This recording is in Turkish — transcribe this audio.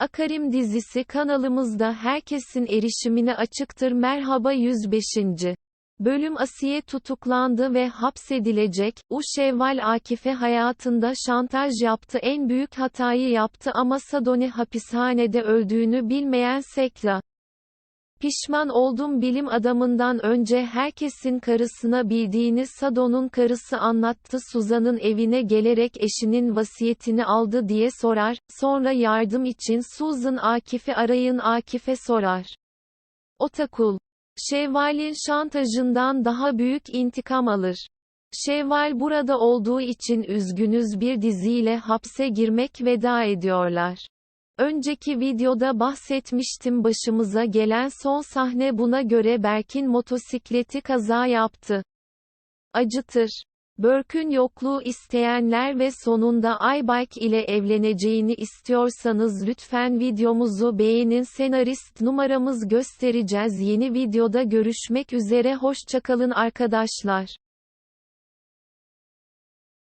Akarim dizisi kanalımızda herkesin erişimine açıktır. Merhaba 105. Bölüm Asiye tutuklandı ve hapsedilecek. U Şevval Akif'e hayatında şantaj yaptı. En büyük hatayı yaptı ama Sadoni hapishanede öldüğünü bilmeyen Sekla. Pişman oldum bilim adamından önce herkesin karısına bildiğini Sado'nun karısı anlattı Suzan'ın evine gelerek eşinin vasiyetini aldı diye sorar, sonra yardım için Susan Akif'i arayın Akif'e sorar. Otakul. Şevval'in şantajından daha büyük intikam alır. Şevval burada olduğu için üzgünüz bir diziyle hapse girmek veda ediyorlar. Önceki videoda bahsetmiştim başımıza gelen son sahne buna göre Berk'in motosikleti kaza yaptı. Acıtır. Börk'ün yokluğu isteyenler ve sonunda Aybike ile evleneceğini istiyorsanız lütfen videomuzu beğenin senarist numaramız göstereceğiz yeni videoda görüşmek üzere hoşçakalın arkadaşlar.